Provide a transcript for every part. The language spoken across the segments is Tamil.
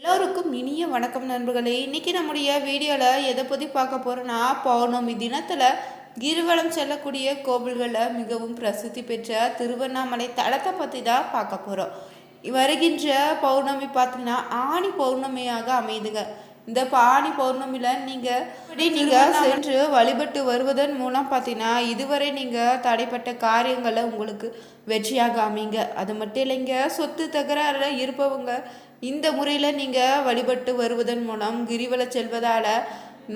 எல்லோருக்கும் இனிய வணக்கம் நண்பர்களே. இன்னைக்கு நம்முடைய வீடியோவில் எதை பற்றி பார்க்க போகிறோன்னா பௌர்ணமி தினத்தில் கிரிவலம் செல்லக்கூடிய கோவில்களில் மிகவும் பிரசித்தி பெற்ற திருவண்ணாமலை தலத்தை பற்றி தான் பார்க்க போகிறோம் வருகின்ற பௌர்ணமி பார்த்தீங்கன்னா ஆணி பௌர்ணமியாக அமைதுங்க. இந்த ஆணி பௌர்ணமியில் நீங்கள் இப்படி நீங்கள் சென்று வழிபட்டு வருவதன் மூலம் பார்த்தீங்கன்னா இதுவரை நீங்கள் தடைப்பட்ட காரியங்களை உங்களுக்கு வெற்றியாக அமைங்க அது மட்டும் இல்லைங்க சொத்து தகராறில் இருப்பவங்க இந்த முறையில் நீங்கள் வழிபட்டு வருவதன் மூலம் கிரிவல செல்வதால்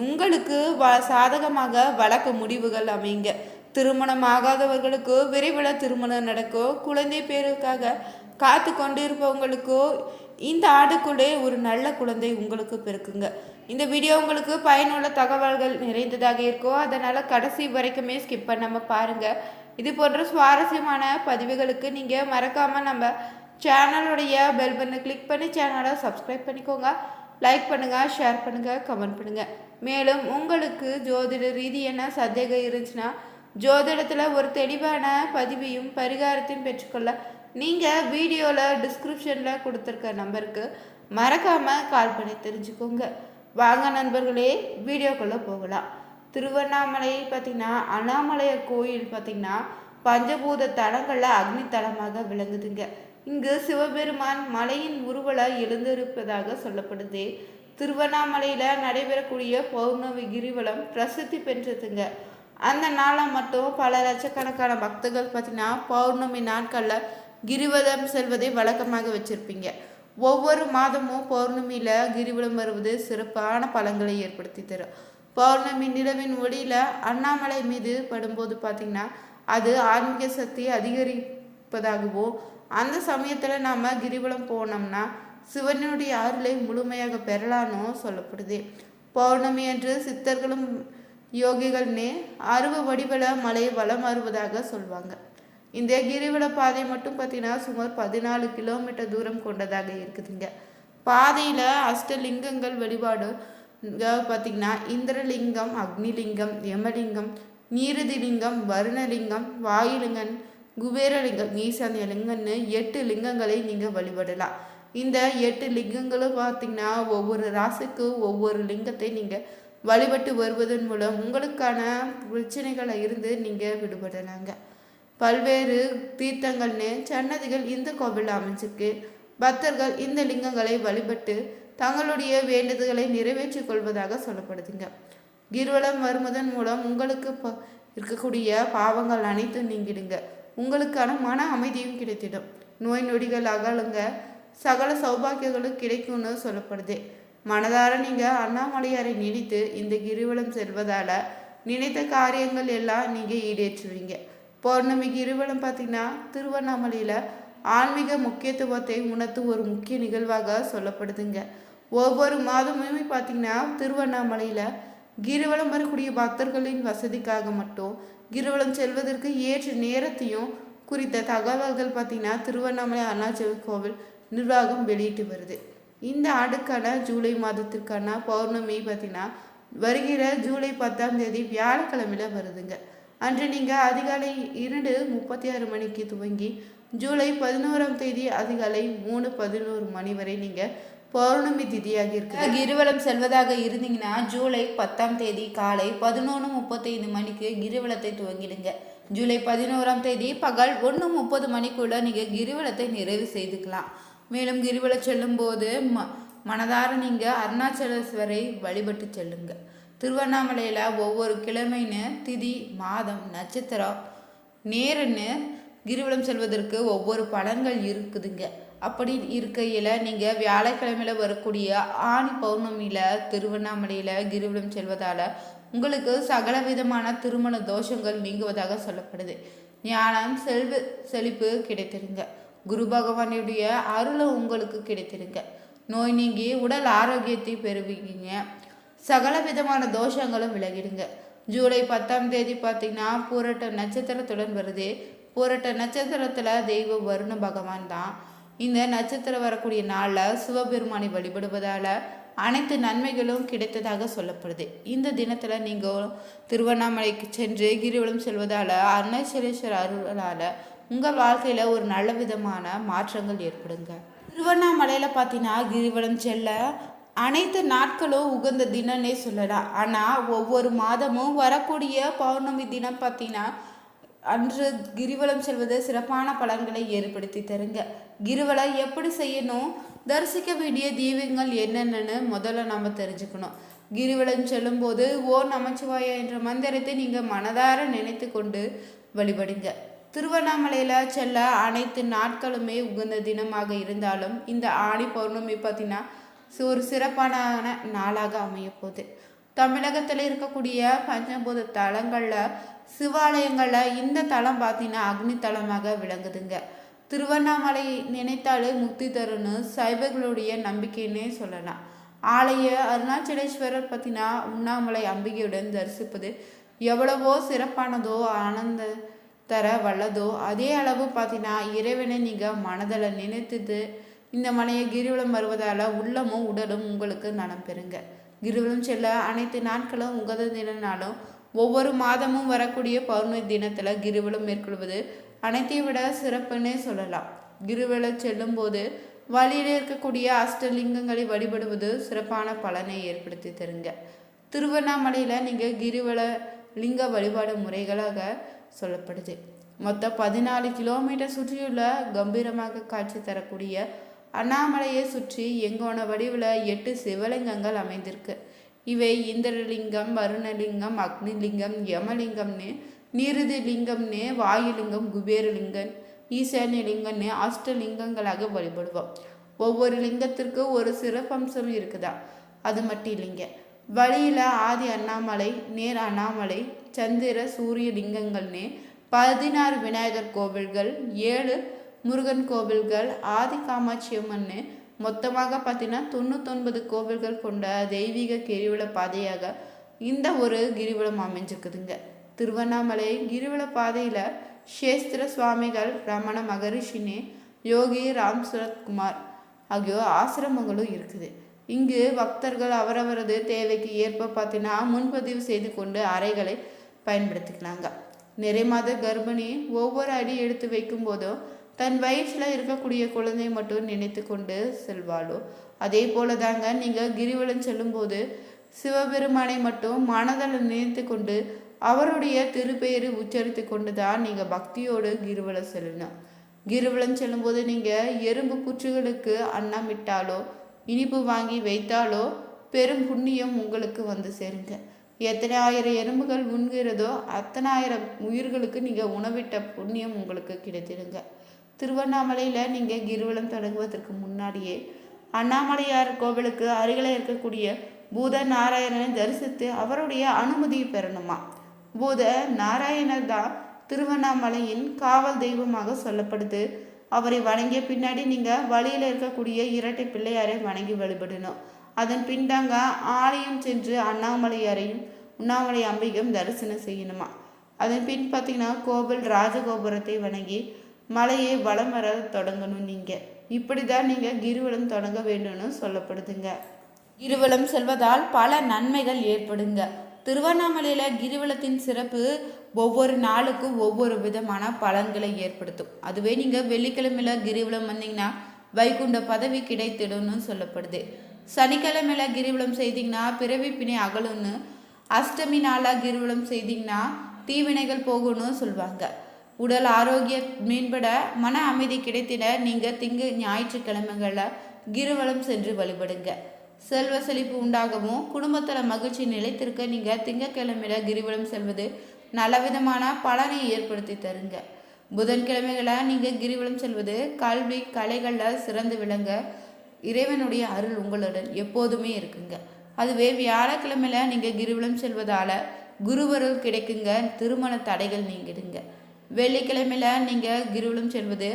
உங்களுக்கு வ சாதகமாக வழக்கு முடிவுகள் அமைங்க. திருமணம் ஆகாதவர்களுக்கு விரைவில் திருமணம் நடக்கும். குழந்தை பேருக்காக காத்து கொண்டு இருப்பவங்களுக்கோ இந்த ஆண்டுக்குள்ளே ஒரு நல்ல குழந்தை உங்களுக்கு பிறக்குங்க. இந்த வீடியோ உங்களுக்கு பயனுள்ள தகவல்கள் நிறைந்ததாக இருக்கும். அதனால் கடைசி வரைக்குமே ஸ்கிப் பண்ணாமல் பாருங்கள் இது போன்ற சுவாரஸ்யமான பதிவுகளுக்கு நீங்கள் மறக்காமல் நம்ம சேனலுடைய பெல் பட்டனை கிளிக் பண்ணி சேனலை சப்ஸ்கிரைப் பண்ணிக்கோங்க. லைக் பண்ணுங்கள் ஷேர் பண்ணுங்கள் கமெண்ட் பண்ணுங்கள் மேலும் உங்களுக்கு ஜோதிட ரீதியான சந்தேகம் இருந்துச்சுன்னா ஜோதிடத்தில் ஒரு தெளிவான பதிவையும் பரிகாரத்தையும் பெற்றுக்கொள்ள நீங்கள் வீடியோவில் டிஸ்கிரிப்ஷனில் கொடுத்துருக்க நம்பருக்கு மறக்காமல் கால் பண்ணி தெரிஞ்சுக்கோங்க. வாங்க நண்பர்களே வீடியோக்குள்ளே போகலாம். திருவண்ணாமலை பார்த்திங்கன்னா அண்ணாமலையர் கோயில் பார்த்திங்கன்னா பஞ்சபூத தலங்களில் அக்னி தலமாக விளங்குதுங்க. இங்கு சிவபெருமான் மலையின் உருவலை எழுந்திருப்பதாக சொல்லப்படுது. திருவண்ணாமலையில் நடைபெறக்கூடிய பௌர்ணமி கிரிவலம் பிரசித்தி பெற்றதுங்க. அந்த நாளை மட்டும் பல லட்சக்கணக்கான பக்தர்கள் பார்த்தீங்கன்னா பௌர்ணமி நாட்களில் கிரிவலம் செல்வதை வழக்கமாக வச்சுருப்பீங்க. ஒவ்வொரு மாதமும் பௌர்ணமியில் கிரிவலம் வருவது சிறப்பான பலன்களை ஏற்படுத்தி தரும். பௌர்ணமி நிலவின் ஒளியில் அண்ணாமலை மீது படும்போது பார்த்திங்கன்னா அது ஆன்மீக சக்தி அதிகரிப்பதாகவும் அந்த சமயத்தில் நாம் கிரிவலம் போனோம்னா சிவனுடைய அருளை முழுமையாக பெறலான்னு சொல்லப்படுது. பௌர்ணமி என்று சித்தர்களும் யோகிகள்னே அருவ வடிவல மலை வளம் வருவதாக சொல்லுவாங்க இந்த கிரிவல பாதை மட்டும் பார்த்தீங்கன்னா சுமார் பதினாலு கிலோமீட்டர் தூரம் கொண்டதாக இருக்குதுங்க. பாதையில் அஷ்டலிங்கங்கள் வழிபாடு பார்த்தீங்கன்னா இந்திரலிங்கம் அக்னிலிங்கம் யமலிங்கம் நீரதிலிங்கம் வருணலிங்கம் வாயுலிங்கன் குபேரலிங்கம் ஈசானிய லிங்கம்னு எட்டு லிங்கங்களை நீங்கள் வழிபடலாம். இந்த எட்டு லிங்கங்களும் பார்த்தீங்கன்னா ஒவ்வொரு ராசிக்கும் ஒவ்வொரு லிங்கத்தை நீங்கள் வழிபட்டு வருவதன் மூலம் உங்களுக்கான பிரச்சனைகளை இருந்து நீங்கள் விடுபடலாங்க. பல்வேறு தீர்த்தங்கள்னு சன்னதிகள் இந்த கோவிலில் அமைஞ்சிருக்கு. பக்தர்கள் இந்த லிங்கங்களை வழிபட்டு தங்களுடைய வேண்டுதல்களை நிறைவேற்றிக் கொள்வதாக சொல்லப்படுதுங்க. கிருவலம் வருவதன் மூலம் உங்களுக்கு இருக்கக்கூடிய பாவங்கள் அனைத்தும் நீங்கிடுங்க. உங்களுக்கான மன அமைதியும் கிடைத்திடும். நோய் நொடிகள் அகலுங்க. சகல சௌபாக்கியங்களும் கிடைக்கும்னு சொல்லப்படுது. மனதார நீங்கள் அண்ணாமலையாரை நினைத்து இந்த கிரிவலம் செல்வதால் நினைத்த காரியங்கள் எல்லாம் நீங்கள் ஈடேற்றுவீங்க. பௌர்ணமி கிரிவலம் பார்த்திங்கன்னா திருவண்ணாமலையில் ஆன்மீக முக்கியத்துவத்தை உணர்த்து ஒரு முக்கிய நிகழ்வாக சொல்லப்படுதுங்க. ஒவ்வொரு மாதமுமே பார்த்தீங்கன்னா திருவண்ணாமலையில் கிரிவலம் வரக்கூடிய பக்தர்களின் வசதிக்காக மட்டும் கிருவலம் செல்வதற்கு ஏற்ற நேரத்தையும் குறித்த தகவல்கள் பார்த்திங்கன்னா திருவண்ணாமலை அண்ணாச்சி கோவில் நிர்வாகம் வெளியிட்டு வருது. இந்த ஆண்டுக்கான ஜூலை மாதத்திற்கான பௌர்ணமி பார்த்திங்கன்னா வருகிற ஜூலை பத்தாம் தேதி வியாழக்கிழமையில் வருதுங்க. அன்று நீங்கள் அதிகாலை இரண்டு முப்பத்தி ஆறு மணிக்கு துவங்கி ஜூலை பதினோராம் தேதி அதிகாலை மூணு பதினோரு மணி வரை நீங்கள் பௌர்ணமி திதியாக இருக்கு கிரிவலம் செல்வதாக இருந்தீங்கன்னா ஜூலை பத்தாம் தேதி காலை பதினொன்று முப்பத்தைந்து மணிக்கு கிரிவலத்தை துவங்கிடுங்க. ஜூலை பதினோராம் தேதி பகல் ஒன்று முப்பது மணிக்குள்ள நீங்கள் கிரிவலத்தை நிறைவு செய்துக்கலாம். மேலும் கிரிவலம் செல்லும்போது ம மனதார நீங்கள் அருணாச்சலேஸ்வரை வழிபட்டு செல்லுங்க. திருவண்ணாமலையில் ஒவ்வொரு கிழமைன்னு திதி மாதம் நட்சத்திரம் நேருன்னு கிரிவலம் செல்வதற்கு ஒவ்வொரு பலன்கள் இருக்குதுங்க. அப்படி இருக்கையில் நீங்கள் வியாழக்கிழமையில் வரக்கூடிய ஆணி பௌர்ணமியில் திருவண்ணாமலையில் கிரிவலம் செல்வதால் உங்களுக்கு சகல விதமான திருமண தோஷங்கள் நீங்குவதாக சொல்லப்படுது. ஞானம் செல்வ செழிப்பு கிடைத்திருங்க. குரு பகவானுடைய அருளை உங்களுக்கு கிடைத்திருங்க. நோய் நீங்கி உடல் ஆரோக்கியத்தை பெறுவீங்க. சகல விதமான தோஷங்களும் விலகிடுங்க. ஜூலை பத்தாம் தேதி பார்த்தீங்கன்னா பூரட்ட நட்சத்திரத்துடன் வருது. பூரட்ட நட்சத்திரத்தில் தெய்வ வருண பகவான் தான். இந்த நட்சத்திரம் வரக்கூடிய நாளில் சிவபெருமானை வழிபடுவதால் அனைத்து நன்மைகளும் கிடைத்ததாக சொல்லப்படுது. இந்த தினத்தில் நீங்கள் திருவண்ணாமலைக்கு சென்று கிரிவலம் செல்வதால் அருணாச்சலேஸ்வரர் அருளால் உங்கள் வாழ்க்கையில் ஒரு நல்ல விதமான மாற்றங்கள் ஏற்படுங்க. திருவண்ணாமலையில் பார்த்தீங்கன்னா கிரிவலம் செல்ல அனைத்து நாட்களும் உகந்த தினம்னே சொல்லலாம். ஆனால் ஒவ்வொரு மாதமும் வரக்கூடிய பௌர்ணமி தினம் பார்த்தீங்கன்னா அன்று கிரிவலம் செல்வது சிறப்பான பலன்களை ஏற்படுத்தி தருங்க. கிரிவலம் எப்படி செய்யணும்? தரிசிக்க வேண்டிய தீவியங்கள் என்னென்னு முதல்ல நம்ம தெரிஞ்சுக்கணும். கிரிவலம் செல்லும்போது ஓ நமச்சிவாயா என்ற மந்திரத்தை நீங்கள் மனதார நினைத்து கொண்டு வழிபடுங்க. திருவண்ணாமலையில் செல்ல அனைத்து நாட்களுமே உகந்த தினமாக இருந்தாலும் இந்த ஆணி பௌர்ணமி பார்த்தீங்கன்னா ஒரு சிறப்பான நாளாக அமைய போகுது தமிழகத்தில் இருக்கக்கூடிய பஞ்சபூத தலங்களில் சிவாலயங்களில் இந்த தலம் பார்த்தீங்கன்னா அக்னி தலமாக விளங்குதுங்க. திருவண்ணாமலை நினைத்தாலே முக்தி தருன்னு சைவர்களுடைய நம்பிக்கைன்னே சொல்லலாம். ஆலய அருணாச்சலேஸ்வரர் பார்த்தீங்கன்னா உண்ணாமலை அம்பிகையுடன் தரிசிப்பது எவ்வளவோ சிறப்பானதோ ஆனந்த தர வல்லதோ அதே அளவு பார்த்தீங்கன்னா இறைவனை நீங்கள் மனதில் நினைத்தது இந்த மலையை கிரிவலம் வருவதால் உள்ளமும் உடலும் உங்களுக்கு நலம் பெறுங்க. கிரிவலம் செல்ல அனைத்து நாட்களும் உங்களது தினனாலும் ஒவ்வொரு மாதமும் வரக்கூடிய பௌர்ணமி தினத்தில் கிரிவலம் மேற்கொள்வது அனைத்தையும் விட சிறப்புன்னே சொல்லலாம். கிரிவலம் செல்லும் போது வழியில் இருக்கக்கூடிய அஷ்டலிங்கங்களை வழிபடுவது சிறப்பான பலனை ஏற்படுத்தி தருங்க. திருவண்ணாமலையில் நீங்கள் கிரிவல லிங்க வழிபாடு முறைகளாக சொல்லப்படுது. மொத்தம் பதினாலு கிலோமீட்டர் சுற்றியுள்ள கம்பீரமாக காட்சி தரக்கூடிய அண்ணாமலையை சுற்றி எங்கோன வடிவில் எட்டு சிவலிங்கங்கள் அமைந்திருக்கு. இவை இந்திரலிங்கம் வருணலிங்கம் அக்னிலிங்கம் யமலிங்கம்னு நிருதி லிங்கம்னு வாயுலிங்கம் குபேரலிங்கம் ஈசானியலிங்கம்னு அஷ்டலிங்கங்களாக வழிபடுவோம். ஒவ்வொரு லிங்கத்திற்கு ஒரு சிறப்பம்சம் இருக்குதா? அது மட்டும் இல்லைங்க. வழியில் ஆதி அண்ணாமலை நேர் அண்ணாமலை சந்திர சூரிய லிங்கங்கள்னு பதினாறு விநாயகர் கோவில்கள் ஏழு முருகன் கோவில்கள் ஆதி காமாட்சி அம்மன்னு மொத்தமாக பார்த்தீங்கன்னா தொண்ணூத்தொன்பது கோவில்கள் கொண்ட தெய்வீக கிரிவல பாதையாக இந்த ஒரு கிரிவலம் அமைஞ்சிருக்குதுங்க. திருவண்ணாமலை கிரிவல பாதையில் சேஸ்திர சுவாமிகள் ரமண மகரிஷினி யோகி ராம் சுரத்குமார் ஆகியோர் ஆசிரமங்களும் இருக்குது. இங்கு பக்தர்கள் அவரவரது தேவைக்கு ஏற்ப பார்த்தீங்கன்னா முன்பதிவு செய்து கொண்டு அறைகளை பயன்படுத்திக்கலாங்க. நிறைமாத கர்ப்பிணி ஒவ்வொரு அடி எடுத்து வைக்கும் போதும் தன் வயிற்றில் இருக்கக்கூடிய குழந்தை மட்டும் நினைத்து கொண்டு செல்வாளோ? அதே போல தாங்க நீங்கள் கிரிவலம் செல்லும்போது சிவபெருமானை மட்டும் மனதில் நினைத்து கொண்டு அவருடைய திருப்பெயரை உச்சரித்து கொண்டு தான் நீங்கள் பக்தியோடு கிருவலம் செல்லணும். கிருவலம் செல்லும்போது நீங்கள் எறும்பு குச்சுகளுக்கு அன்னமிட்டாலோ இனிப்பு வாங்கி வைத்தாலோ பெரும் புண்ணியம் உங்களுக்கு வந்து சேருங்க. எத்தனை ஆயிரம் எறும்புகள் உண்கிறதோ அத்தனை ஆயிரம் உயிர்களுக்கு நீங்கள் உணவிட்ட புண்ணியம் உங்களுக்கு கிடைத்திடுங்க திருவண்ணாமலையில் நீங்கள் கிருவலம் தொடங்குவதற்கு முன்னாடியே அண்ணாமலையார் கோவிலுக்கு அருகில் இருக்கக்கூடிய பூத நாராயணனை தரிசித்து அவருடைய அனுமதியை பெறணுமா? பூத நாராயணர் தான் திருவண்ணாமலையின் காவல் தெய்வமாக சொல்லப்படுது. அவரை வணங்கிய பின்னாடி நீங்கள் வழியில் இருக்கக்கூடிய இரட்டை பிள்ளையாரை வணங்கி வழிபடணும். அதன் பின் தாங்க ஆலயம் சென்று அண்ணாமலையாரையும் உண்ணாமலை அம்பிகையும் தரிசனம் செய்யணுமா? அதன் பின் பார்த்தீங்கன்னா கோவில் ராஜகோபுரத்தை வணங்கி மலையை வளம் வர தொடங்கணும் நீங்கள் இப்படி தான் நீங்கள் கிரிவலம் தொடங்க வேண்டும்னு சொல்லப்படுதுங்க. கிரிவலம் செல்வதால் பல நன்மைகள் ஏற்படுங்க. திருவண்ணாமலையில் கிரிவலத்தின் சிறப்பு ஒவ்வொரு நாளுக்கும் ஒவ்வொரு விதமான பலன்களை ஏற்படுத்தும். அதுவே நீங்கள் வெள்ளிக்கிழமையில் கிரிவலம் வந்தீங்கன்னா வைகுண்ட பதவி கிடைத்திடும்னு சொல்லப்படுது. சனிக்கிழமையில் கிரிவலம் செய்தீங்கன்னா பிறவி பிணை அகலும்னு அஷ்டமி நாளாக கிரிவலம் செய்தீங்கன்னா தீவினைகள் போகணும்னு சொல்லுவாங்க உடல் ஆரோக்கியம் மேம்பட மன அமைதி கிடைத்திட நீங்கள் திங்கு ஞாயிற்றுக்கிழமைகளில் கிரிவலம் சென்று வழிபடுங்க. செல்வ செழிப்பு உண்டாகவும் குடும்பத்தில் மகிழ்ச்சி நிலைத்திருக்க நீங்கள் திங்கக்கிழமையில கிரிவலம் செல்வது நல்லவிதமான பலனை ஏற்படுத்தி தருங்க. புதன்கிழமைகளை நீங்கள் கிரிவலம் செல்வது கல்வி கலைகளில் சிறந்து விளங்க இறைவனுடைய அருள் உங்களுடன் எப்போதுமே இருக்குங்க. அதுவே வியாழக்கிழமையில நீங்கள் கிரிவலம் செல்வதால் குருவருள் கிடைக்குங்க திருமண தடைகள் நீங்கிடுங்க. வெள்ளிக்கிழமையில நீங்கள் கிரிவலம் செல்வது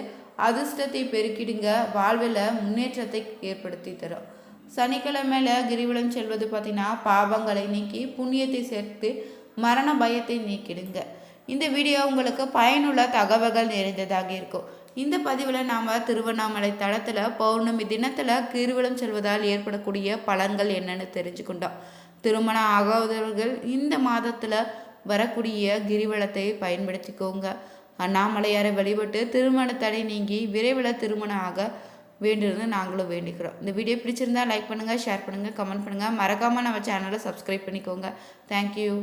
அதிர்ஷ்டத்தை பெருக்கிடுங்க. வாழ்வில் முன்னேற்றத்தை ஏற்படுத்தி தரும். சனிக்கிழமையில கிரிவலம் செல்வது பார்த்தீங்கன்னா பாவங்களை நீக்கி புண்ணியத்தை சேர்த்து மரண பயத்தை நீக்கிடுங்க. இந்த வீடியோ உங்களுக்கு பயனுள்ள தகவல்கள் நிறைந்ததாக இருக்கும். இந்த பதிவில் நாம் திருவண்ணாமலை தளத்தில் பௌர்ணமி தினத்தில் கிருவலம் செல்வதால் ஏற்படக்கூடிய பலன்கள் என்னென்னு தெரிஞ்சுக்கொண்டோம். திருமணம் ஆகாதவர்கள் இந்த மாதத்தில் வரக்கூடிய கிரிவலத்தை பயன்படுத்திக்கோங்க. அண்ணாமலையாரை வழிபட்டு திருமண தடை நீங்கி விரைவில் திருமணம் ஆக வேண்டியிருந்து நாங்களும் வேண்டிக்கிறோம். இந்த வீடியோ பிடிச்சிருந்தா லைக் பண்ணுங்கள் ஷேர் பண்ணுங்கள் கமெண்ட் பண்ணுங்கள் மறக்காமல் நம்ம சேனலை சப்ஸ்கிரைப் பண்ணிக்கோங்க. தேங்க்யூ